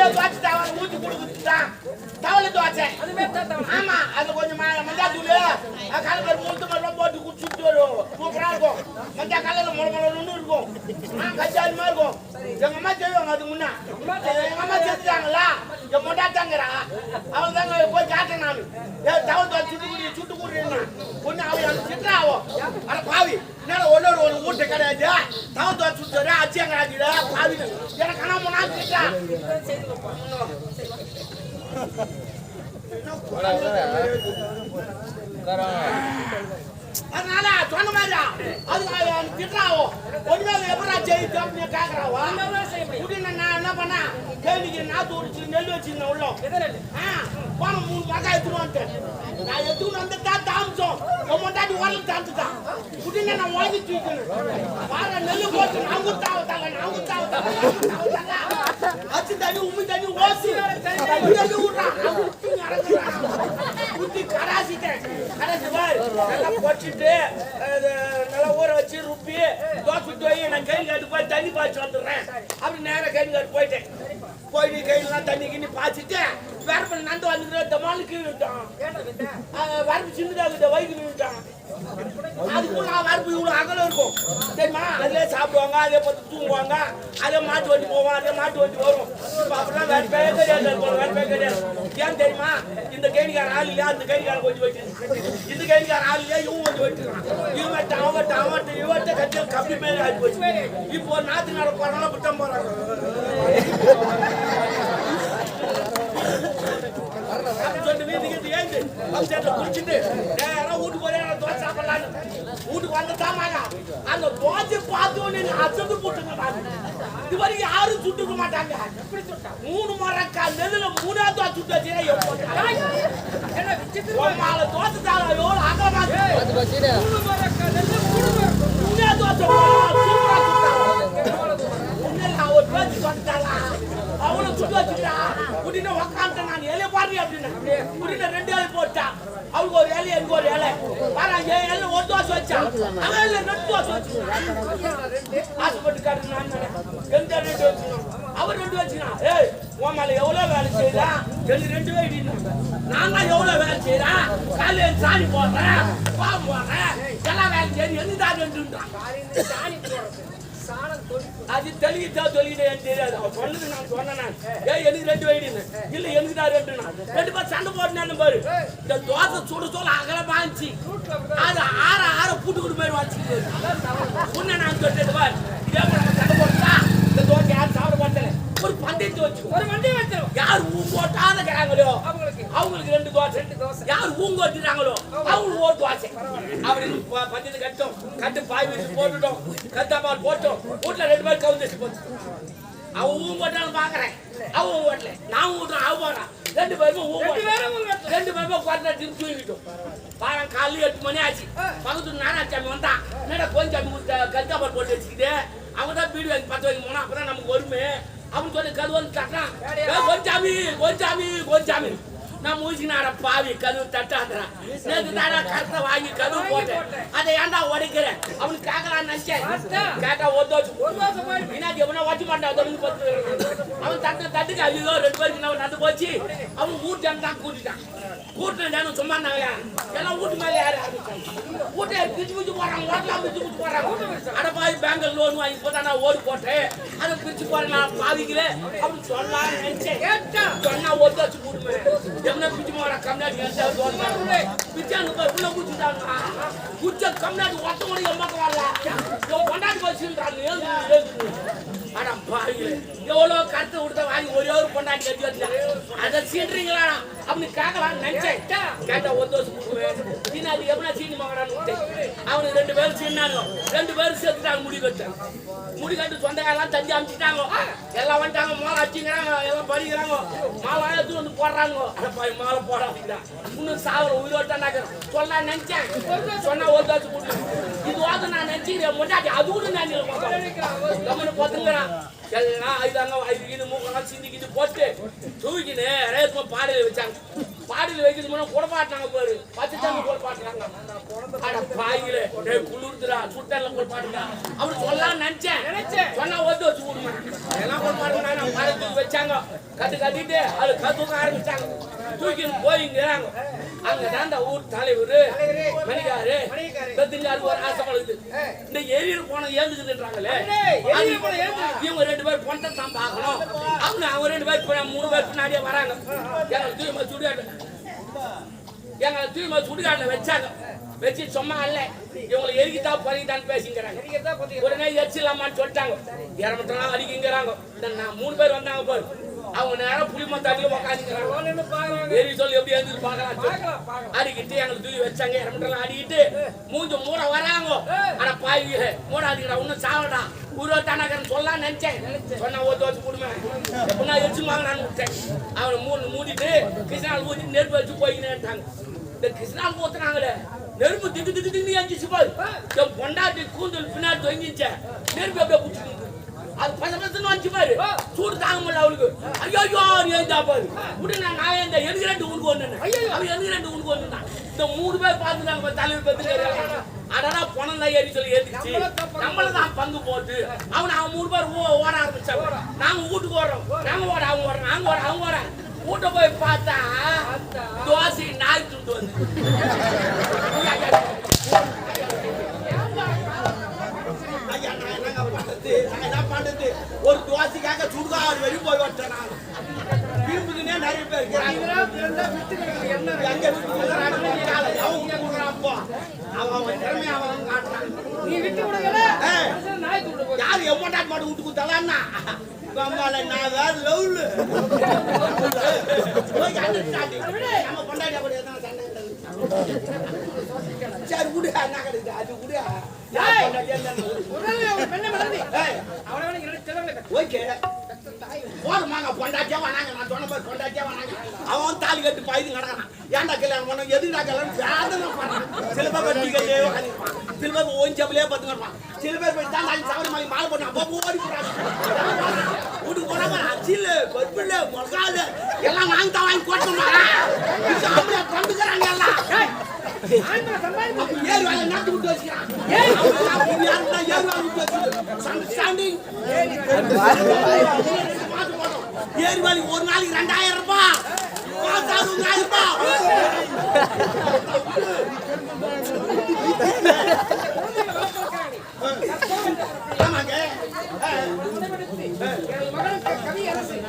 ரும்பி அங்கே தோசை தவளை ஊற்றி கொடுக்குறதுதான் தவளை தோசை ஆமா அது கொஞ்சம் ம- மஞ்சள் தூள் கலக்கர் முழுத்து மட்டும் போட்டு குடிச்சுட்டு வரும். சூப்பரா இருக்கும். மஞ்சள் கலர்ல முளை முளன்னு இருக்கும். ஆ கச்சாரி மாதிரி இருக்கும். எங்க அம்மா செய்வாங்க அது முன்ன. எங்க அம்மா செஞ்சுட்டாங்களா? என் மொட்டாத்தாங்கிறா அவள் தாங்க போய் காட்டேன் நான். ஏ தவளை தோசை சுட்டு குடி சுட்டு குடினா பொண்ணு அவள் எனக்கு திட்டா ஆகும் அட பாவி. என்னடா ஒன்னொரு ஒரு வீட்டு கிடையாது. தவளை தோசை சுட்டு அச்சியாங்க ஆக்கிட பாவி எனக்கு ஆனால் முன்னா திட்டா அதனால சொன்ன மாதிரியா அது எனக்கு திட்டாவோ ஒண்ணுமே எப்படா செய்யுது அப்படின்னு கேக்குறாவோ? உடனே நான் என்ன பண்ணேன் கேள்விக்கு நாத்து உடிச்சு நெல் வச்சிருந்தேன் உள்ள ஆ, போன மூணு மகா எடுத்துட்டு வந்துட்டேன். நான் எடுத்துட்டு வந்துட்டா தாமசம் என் முன்னாடி உரல் தாந்துட்டான் உடனே நான் உடஞ்சி தூக்கணும் வார நெல்லு போட்டு நான் குத்தாவத்தாங்க நான் குத்தாவத்தாங்க அச்சு தண்ணி உம்மி தண்ணி ஓசி தண்ணி விடுறான் நான் ஊத்தி நடக்கிறான் ஊத்தி கராசிட்டேன் கராசி பாரு நல்லா பொச்சிட்டு அது நல்லா ஊற வச்சு ருப்பி தோசை தோயி வை நான் கை காட்டு போய் தண்ணி பாய்ச்சி வந்துடுறேன் அப்படி நேரம் கை காட்டு போயிட்டேன் போயிட்டு கையிலாம் தண்ணி கிண்ணி பாய்ச்சிட்டு வேற நண்டு வந்துட்டு தமாலு கீழே விட்டான். வரப்பு சின்னதாக வயிறு விட்டான். அதுக்குள்ள நான் வரப்பு இவ்வளோ அகலம் இருக்கும். தெரியுமா? அதிலே சாப்பிடுவாங்க அதே பார்த்து தூங்குவாங்க. அதே மாட்டு வண்டி போவான் அதே மாட்டு வண்டி வரும். இப்போ அப்படிலாம் வேற பேர் கிடையாது இருக்கும், வேற பேர் கிடையாது. ஏன் தெரியுமா? இந்த கைடிக்கார ஆள் இல்லையா? அந்த கைடிக்கார கொஞ்சம் வச்சு இந்த கைடிக்கார ஆள் இல்லையா? இவன் கொஞ்சம் வச்சுருக்கான் இவன் வெட்ட அவன் வெட்ட அவன் வெட்ட இவன் கம்மி மேலே ஆகி போச்சு. இப்போ நாத்து நட போறாங்க விட்டம் போறாங்க அப்படி சொல்லிட்டு வீட்டுக்கு எடுத்து ஏந்து அப்செட்ல குடிச்சிட்டு நேரா வீட்டுக்கு போறேன் நான் தோசை சாப்பிடலான்னு வீட்டுக்கு வந்து தாமாங்க அந்த தோசை பார்த்து உடனே நான் அசந்து போட்டுங்க நான் இது வரைக்கும் யாரும் சுட்டுக்க மாட்டாங்க மூணு மரக்கா நெல்லுல மூணாவது தோசை சுட்டு வச்சுன்னா எப்போ மாலை தோசை தாள எவ்வளோ அகலமா இருக்கு. மூணாவது தோசை சூப்பரா சுட்டாங்க ஒரு பேச்சு சொல்லிட்டாளா? அவனை சுட்டு வச்சுட்டா. உடனே உக்காந்துட்டேன் நான். இலைய பாரு அப்படின்னா. உடனே ரெண்டு இலை ஒரு இலை, எனக்கு ஒரு இலை. பாரு, என் ஒரு தோசை வச்சான் அவன் இலையில ரெண்டு தோசை வச்சுக்கிறான். ஆசைப்பட்டு காட்டு நான் எந்த ரெண்டு வச்சுக்கணும்? அவர் ரெண்டு வச்சுக்கிறான். ஏய், உன் மேல எவ்வளவு வேலை செய்யறா? எனக்கு ரெண்டு வேடினா. நான் தான் எவ்வளவு வேலை செய்யறேன்? காலையில சாணி போடுறேன், பாம்பு போடுறேன், எல்லாம் வேலை செய்யறேன். எனக்கு தான் ரெண்டுன்றான். அது தெளிவிட்டா எனக்கு தெரியாது. அவன் சொன்னது நான் சொன்னேன். ஏய் எனக்கு ரெண்டு வைடின்னு இல்ல எனக்கு தான் ரெண்டு ரெண்டு பேர் சண்டை போட்டுனேன்னு பாரு. இந்த தோசை சுட சொல்ல அகலமா இருந்துச்சு அது ஆற ஆற புட்டு குடு மாதிரி வச்சுட்டு உன்னை நான் சொல்லிட்டு பாரு. இதே மாதிரி நம்ம சண்டை போட்டா இந்த தோசை யாரும் சாப்பிட மாட்டேன் ஒரு பந்தயத்தை வச்சு ஒரு பந்தயம் வச்சிரும் யார் ஊ போட்டாத அவங்களுக்கு ரெண்டு தோசை ரெண்டு தோசை. யார் ஊங்க வச்சுட்டாங்களோ அவங்களுக்கு ஒரு தோசை. அப்படின்னு ப- பந்தயத்தை கட்டும். கட்டு பாய் வச்சு போட்டுட்டோம். கத்தாப்பால் போட்டோம். வீட்டுல ரெண்டு பேரும் கவுந்து போச்சு. அவன் ஊ போட்டாலும் பாக்குறேன். அவன் ஓட்டல நான் ஊட்டுறேன் அவன் போடுறான் ரெண்டு பேருமே ஊ போட்டோம். ரெண்டு பேருமே குவாட்டா திருப்பி தூங்கிட்டோம். பாரு காலையில் எட்டு மணி ஆச்சு. பக்கத்து நாராச்சாமி வந்தான். என்னடா கொஞ்சம் கத்தாப்பால் போட்டு வச்சுக்கிட்டு? அவங்க தான் வீடு வாங்கி பத்து வைக்க போனா அப்பதான் நமக்கு வருமே அப்படின்னு சொல்லி கதவு வந்து தட்டுறான் ஏய், கொஞ்சாமி கொஞ்சாமி கொஞ்சாமி நான் மூசினார பாவி கதவு தட்டாதுறான் நேற்று தாடா கருத்தை வாங்கி கதவு போட்டேன். அதை ஏன்டா உடைக்கிறேன்? அவனுக்கு கேட்கலான்னு நினைச்சேன். கேட்டா ஒரு தோசை ஒரு தோசை போய் வினாடி எவனா வச்சு மாட்டான் தொடர்ந்து பத்து அவன் தட்டு தட்டுக்கு ஐயோ ரெண்டு பேருக்கு என்ன நடந்து போச்சு? அவன் ஊட்டான் தான் கூட்டிட்டான். கூட்டினு சும்மா இருந்தாங்க எல்லாம் வீட்டு மேலே யாரு வீட்டை பிச்சு பிச்சு போறாங்க ஓட்டலாம் பிச்சு பிச்சு போறாங்க அட பாய் பேங்க்ல லோன் வாங்கி போட்டா நான் ஓடு போட்டேன். அதை பிரிச்சு போறேன் நான் பாதிக்கல. அப்படின்னு சொல்லலாம் நினைச்சேன். சொன்னா ஒரு தோசை கூட்டுமே எவனா பிச்சு போறா கம்னாடி பிச்சு அங்க போய் உள்ள குச்சிட்டாங்க குச்ச கம்னாடி ஒத்த மணி எம்மாக்கு வரல இவன் கொண்டாடி வச்சுன்றாங்க ஏழு ஏழு ஆனா பாவிகளே எவ்வளவு கருத்து கொடுத்த வாங்கி ஒரே ஒரு பொண்டாட்டி கட்டி வச்சுட்டேன் அதை சீன்றீங்களா அப்படின்னு கேட்கலாம்னு நினைச்சேன். கேட்டா ஒரு தோசை கொடுக்குவேன் அது எப்படி சீனி மகடான்னு அவனுக்கு ரெண்டு பேரும் சீனாங்க ரெண்டு பேரும் சேர்த்துட்டாங்க முடி கட்டேன் முடி கட்டு சொந்தக்காரெல்லாம் தஞ்சி அமைச்சிட்டாங்க. எல்லாம் வந்துட்டாங்க மாலை அடிச்சுங்கிறாங்க எல்லாம் படிக்கிறாங்க மாலை எடுத்து வந்து போடுறாங்க அட பாய் மாலை போடாதீங்களா இன்னும் சாவர உயிரோட்டானாக்க சொன்னா நினைச்சேன். சொன்னா ஒரு தோசை கொடுக்குறேன் இது நான் நினைச்சுக்கிறேன் முன்னாடி அதுவும் கூட நான் கம்மனு பார்த்துங்கிறான் எல்லாம் ஐதாங்க ஐது மூக்கெல்லாம் சிந்திக்கிட்டு போட்டு தூக்கின்னு ரேத்மா பாடையில வச்சாங்க பாடையில வைக்கிறது முன்னாடி குடப்பாட்டினாங்க பாரு. பச்சை தண்ணி குடப்பாட்டுறாங்க அட பாயிலே டேய் குளிர்துடா சுட்டல்ல போய் பாடுங்க அவர் சொல்லலாம் நினைச்சேன். நினைச்சேன். சொன்னா ஒத்து வச்சு விடுமா எல்லாம் பாடுங்க நான் மரத்துக்கு வச்சாங்க. கட்டு கட்டிட்டு அது கத்துக்க ஆரம்பிச்சாங்க. தூக்கிட்டு போயிங்கிறாங்க. அங்க தாண்டா ஊர் தலைவர் மணிக்காரு. பெத்துங்காரு ஒரு ஆசை வளருது இந்த எரியில் போன ஏந்துக்குதுன்றாங்களே. இவங்க ரெண்டு பேரும் பொண்ணை தான் பார்க்கணும் அவங்க அவங்க ரெண்டு பேர் மூணு பேர் பின்னாடியே வராங்க. எங்களை தூய்மை சுடுகாட்டு எங்களை தூய்மை சுடுகாட்டில் வச்சாங்க. வச்சு சும்மா இல்ல இவங்களை எரிக்கிட்டா பறிக்கிட்டான்னு பத்தி உடனே எரிச்சிடலாமான்னு சொல்லிட்டாங்க. இரமட்டெல்லாம் அடிக்குங்கிறாங்க. நான் மூணு பேர் வந்தாங்க பாரு. அவங்க நேரம் உக்காந்துக்கிறாங்க நின்னு பாக்குறாங்க? எரி சொல்லி எப்படி எழுந்து பார்க்கலாம். அடிக்கிட்டு எங்களுக்கு தூக்கி வச்சாங்க இரமட்டெல்லாம் அடிக்கிட்டு மூஞ்ச மூட வராங்க. ஆனா பாய் மூட அடிக்கிறா இன்னும் சாவடா. உருவத்தானகரன் சொல்லலாம் நினைச்சேன். சொன்னா ஓத்து வச்சு கொடுமே எப்படின்னா எரிச்சு வாங்கினான்னு விட்டேன். அவனை மூணு மூடிட்டு கிருஷ்ணால் ஊத்தி நெருப்பு வச்சு போய்க்கினேன்ட்டாங்க இந்த கிருஷ்ணால் ஊத்துனாங்களே நெருப்பு திக்கு திக்கு திக்கு எஞ்சிச்சு பாரு பொண்டாட்டி கூந்தல் பின்னாடி தொங்கிச்சே. நெருப்பு அப்படியே குடிச்சு அது பச பசன்னு வந்துச்சு பாரு சூடு தாங்க முடியல அவளுக்கு. ஐயோ ஐயோ ஏந்தா பாரு? விடு நான் நான் இந்த எனக்கு ரெண்டு உனக்கு ஒண்ணு ஐயோ அவன் எனக்கு ரெண்டு உனக்கு ஒண்ணு இந்த மூணு பேர் பார்த்துட்டாங்க பாரு, தலைவர் பத்து அடடா பணம் தான் ஏறி சொல்லி ஏறிச்சு நம்மள தான் பங்கு போட்டு. அவன் அவன் மூணு பேர் ஓ ஓட ஆரம்பிச்சாங்க. நாங்க வீட்டுக்கு ஓடுறோம். நாங்க ஓட அவங்க ஓடுறோம் நாங்க ஓட அவங்க ஓட வீட்டை போய் பார்த்தா தோசை நாய் துண்டு வந்து. ஒரு தோசைக்காக சுடுகாடு வரையும் போய் வச்சேன் நான். விரும்புதுன்னே நிறைய பேர் எங்க விட்டு கொடுக்குறாங்க? காலை அவங்க கொடுக்குறான் அப்போ. அவன் அவன் திறமையை அவன் காட்டுறான். யாரு எம்மட்டாட் மாட்டு விட்டு கொடுத்தாலான்னா? கம்மால நான் வேற லெவலு. நம்ம கிடக்குது. சரி விடு என்ன கிடைக்குது அது விடு யார் ஏய். பொண்டாட்டி என்னன்னு விடு. உடனே அவன் பெண்ணை மறந்து ஏய் அவனை வேணா இரண்டு செலவுல கட்டு ஓகே போதுமாங்க பொண்டாட்டியா வராங்க நான் சொன்ன மாதிரி பொண்டாட்டியா வராங்க அவன் தாலி கட்டு பாய்து கிடக்கிறான் ஏன்டா கல்யாணம் பண்ண எதுடா கல்யாணம் வேதனை பண்ணான் சில பேர் வெட்டி கட்டே உட்காந்துருப்பான் சில பேர் ஓன் செவலே பார்த்துக்கிட்டான் சில பேர் போய் தான் நாளைக்கு சவரி மாதிரி மாலை போட்டு அப்போ ஓடி போறாங்க வீட்டுக்கு போறாங்க அச்சில் பருப்பில்ல முழக்காது எல்லாம் வாங்கி தான் வாங்கி போட்டோம் அப்படியே கொண்டுக்கிறாங்க எல்லாம் ஆண்களை சம்பாதிப்பு அப்ப ஏறு வேலை நாட்டு விட்டு வச்சுக்கிறான் ஏய் யாருன்னா ஏறு வேலை விட்டு வச்சுக்கிறான் வேலை ஒரு நாளைக்கு ரெண்டாயிரம் ரூபாய் மாசாவது ஆயிரம் ரூபாய்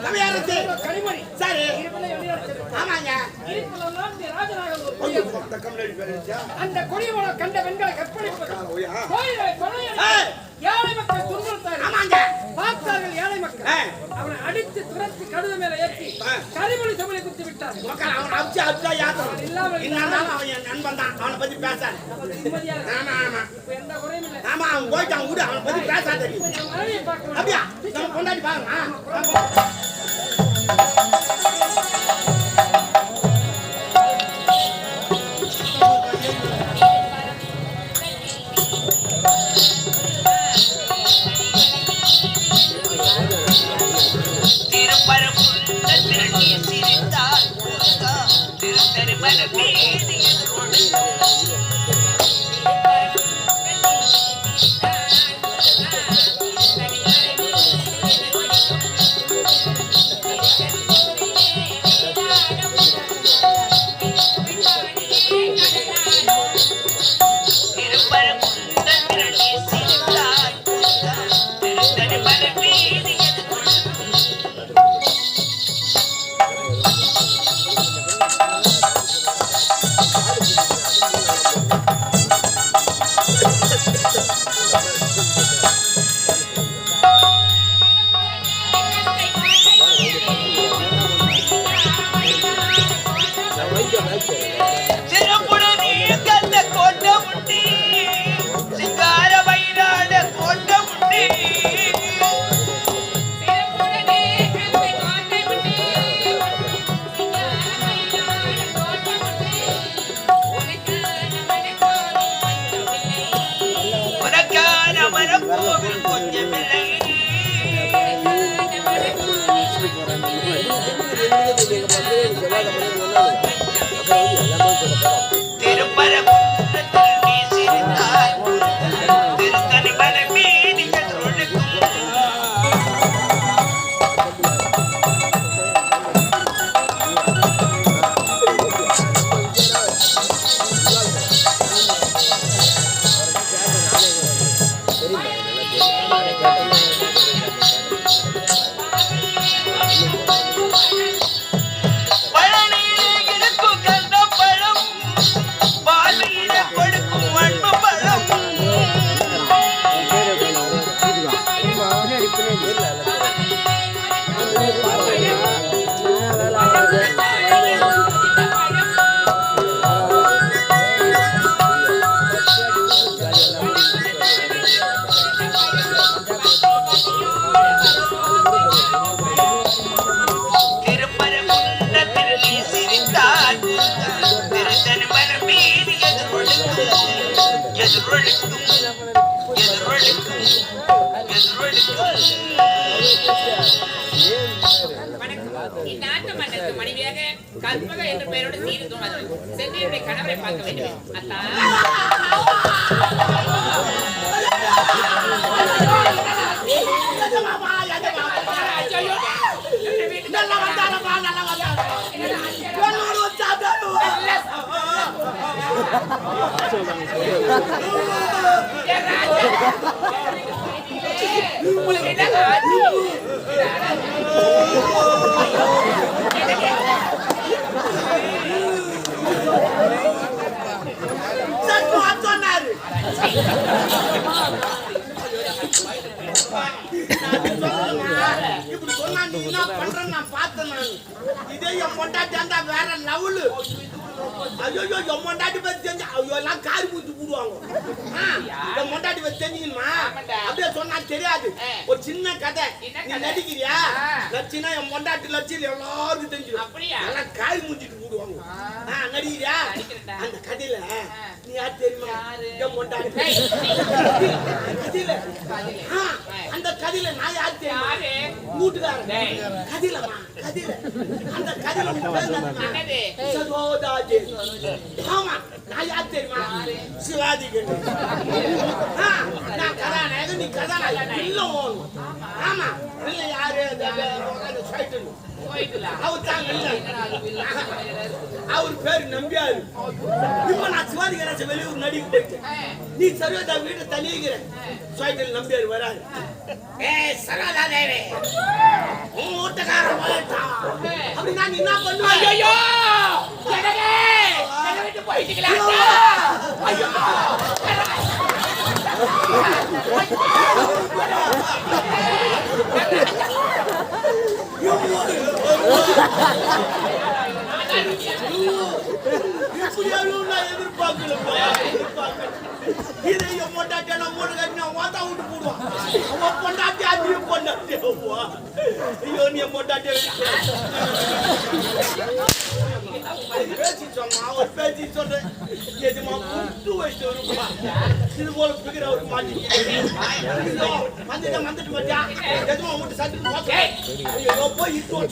கவியரசு. சரி. ஆமாங்க. இருந்துச்சா? அந்த கொடியவனை கண்ட பெண்களை கற்பழிப்பது? கோயிலை. ஏழை மக்கள் ஆமாங்க. பார்த்தார்கள் ஏழை மக்கள். அவனை அடித்து துரத்தி கழுத மேல ஏற்றி. கரிமொழி சபையை குத்தி மக்கள் அவன் அடிச்சு அடிச்சா யாத்திரம் இல்லாமல் இருந்தாலும் அவன் என் நண்பன் தான். அவனை பத்தி பேசாத. ஆமா ஆமா. இப்ப எந்த குறையும் இல்லை. ஆமா அவன் போயிட்டான் விடு அவனை பத்தி பேசாத. அப்படியா? நம்ம கொண்டாடி பாருங்க கற்பக என்ற பெயரோடு சீர் சென்று என்னுடைய கணவரை பார்க்க வேண்டும். அத்தா. எஜமாமா, எஜமாமா. நல்லா வந்தாரப்பா, நல்லா வந்தாரு. வெள்ளூர் வச்சாதாரு. உங்களுக்கு என்ன ஆச்சு? சட்டு வா சொன்னாரு. நான் சொல்லுமா, இப்படி சொன்னா நீ என்ன பண்றேன்னு நான் பார்த்தேன் நான். இதே என் பொண்டாட்டி இருந்தா வேற லெவலு ஐயோ என் மொண்டாட்டி பத்தி தெரிஞ்சு ஐயோ எல்லாம் காரி பூச்சி போடுவாங்க ஆ, என் பொண்டாட்டி பத்தி தெரிஞ்சுக்கணுமா அப்படியே சொன்னா தெரியாது ஒரு சின்ன கதை நீ நடிக்கிறியா ஆ. என் மொண்டாட்டி லட்சியில் எல்லாருக்கும் தெரிஞ்சிடும் அப்படியா? எல்லாம் காரி மூஞ்சிட்டு நடிக்கிறேன்டா. அந்த கதையில நீ யார் தெரியுமா? கதையில அந்த கதையில நான் யார் தெரியுமா? வீட்டுக்காரன். கதையிலமா கதையில அந்த கதையில. ஆமா நான் யார் தெரியுமா? சிவாஜி நான் கதாநாயகன் நீ கதாநாயகன். இல்ல ஆமா. இல்ல யாரு அவர் தான் இல்ல அவர் பேரு நம்பியாரு இப்ப நான் சிவாஜி கணேசன் வெளியூர் நடிக்கிட்டு நீ சர்வதா வீடு தனியுகிற சைட்டில் நம்பியார் வராரு ஏய் சரோஜா தேவி உன் வீட்டுக்காரன் போயிட்டான் அப்படின்னா நீ என்ன பண்ணுவ ஐயோ போயிட்டீங்களா ஐயோ இப்படியாலும் நான் எதிர்பார்க்கலப்பா, எதிர்பார்க்கல. இதை என் பொண்டாட்டி நான் மூணு கட்டி நான் வாத்தா விட்டு போடுவான். அவன் பொண்டாட்டி அதையும் பொண்டாட்டி அவா. ஐயோ, நீ என் பொண்டாட்டியை வெடிக்கிற. பேச்சு சொன்னா, ஒரு பேச்சு சொல்றேன். எஜமா, புட்டு வச்சுட்டு வருப்பா. இது போல பிகிற அவருக்கு மாட்டிக்கிட்டு. ஐயோ, வந்துட்டேன், வந்துட்டு பாத்தியா? எஜமா, உன்கிட்ட சட்டுன்னு போக்க. ஐயோ, போய் இட்டு வர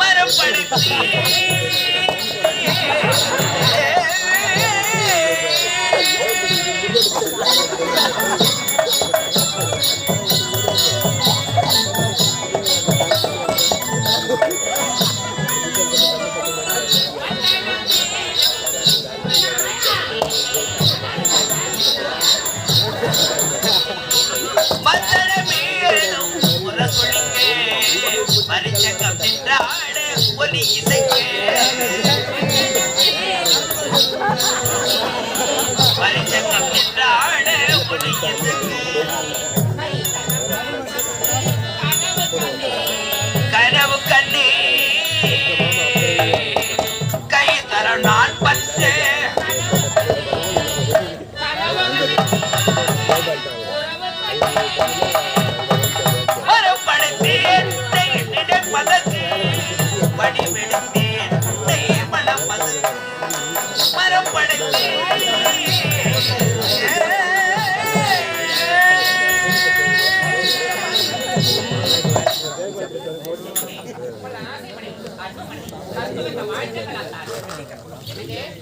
மரப்படுத்து. ஒலி இசைக்க மரிச்சகம்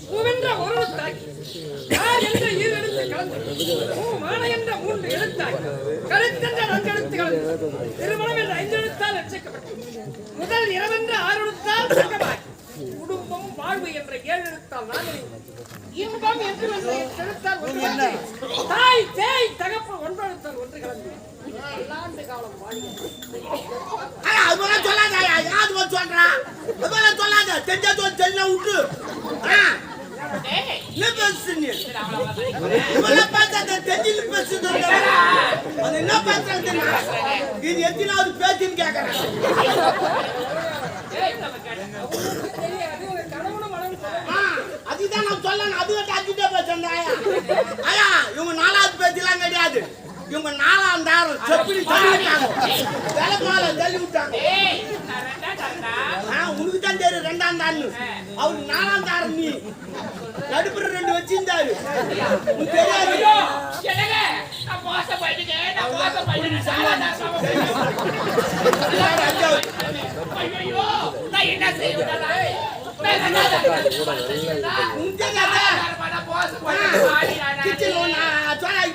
பூவென்ற ஒரு எழுத்தாய் என்ற இரு எழுத்து கலந்து மாலை என்ற மூன்று எழுத்தாய் கருத்தென்ற நான்கு எழுத்து கலந்து திருமணம் என்ற ஐந்து எழுத்தால் முதல் இரவென்ற ஆறு எழுத்தால் குடும்பம் வாழ்வு என்ற ஏழு எழுத்தால் இன்பம். என்று எழுத்தால் ஒன்று தாய் தேய் தகப்பன் ஒன்று எழுத்தால் ஒன்று கலந்து. அது போல சொல்லாத ஐயா, யாரு போல சொல்றா? அது போல சொல்லாத, தெரிஞ்சா சொல்லு, தெரியல விட்டு. ஆ, என்ன பேசுற இவெல்லாம் தெரிஞ்சு பேசுறது அது என்ன பேசுறது இது எத்தனாவது பேச்சுன்னு கேக்குறேன். அதுதான் நான் சொல்லணும், அது வந்து அஞ்சுட்டே பேசுறேன் ஐயா. ஐயா, இவங்க நாலாவது பேச்செல்லாம் கிடையாது இவங்க நாலாம் தாரம் செப்பிடி தள்ளி விட்டாங்க. வேலை போல தள்ளி விட்டாங்க உனக்கு தான் தெரியும் ரெண்டாம் தான்னு அவருக்கு நாலாம் தாரம் நீ. நடுப்புற ரெண்டு வச்சிருந்தாரு. உனக்கு தெரியாது. என்ன செய்வேன்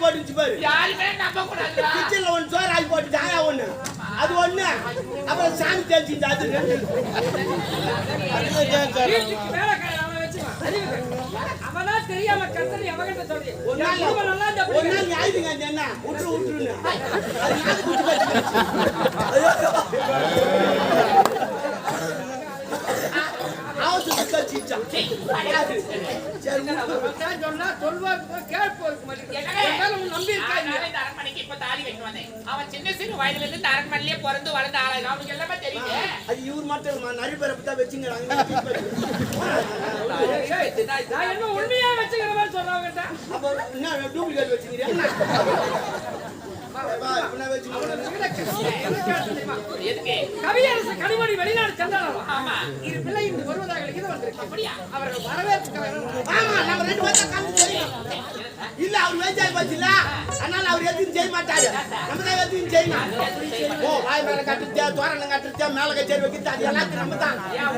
போட்டுச்சு பாரு. கிச்சன்ல ஒண்ணு சோறாக்கி போட்டு ஆயா ஒண்ணு அது ஒண்ணு அப்புறம் சாமி தெரிஞ்சுச்சு அது அவனை தெரியாம கத்தனை அவகிட்ட சொல்லி. ஒரு நாள் ஒரு. நாள் ஞாயிற்றுங்க என்ன அது நாக்கு குத்தி போச்சு. அவசரத்துக்கு கழிச்சுச்சான். கிடையாது. சரி விட்டு. அவன்தான் சொன்னா மேல உன் நம்பி அரண்மனைக்கு இப்ப தாலி கட்டி வந்தேன். அவன் சின்ன சிறு வயதுல இருந்து அரண்மனையிலே பிறந்து வளர்ந்த ஆளா இருக்கான். அவனுக்கு எல்லாமே தெரியுது. அது இவர் மட்டும் நிறைய பேரை அப்படித்தான் வச்சுங்கிறாங்க. நான் என்ன உண்மையா வச்சுக்கிற மாதிரி சொல்றவங்கிட்ட அப்போ என்ன டூப்ளிகேட் வச்சுக்கிறேன். கவியரசு கனிமொழி வெளிநாடு சென்றாலும் ஆமா. இரு பிள்ளை இன்று வருவதாக இது வந்திருக்கு அப்படியா? அவர்கள் வரவேற்க ஆமா, நம்ம ரெண்டு பேரும் தான் கலந்து தெரியும். இல்ல அவர் போச்சுல்ல? அதனால அவர் எதுவும் செய்ய மாட்டாரு. நம்ம தான் எதுவும் செய்யணும். ஓ வாய் மேல கட்டுச்சே தோரணம் கட்டுச்சே மேல கச்சேரி வைக்கிறது அது எல்லாத்தையும் நம்ம தான்? யாரு?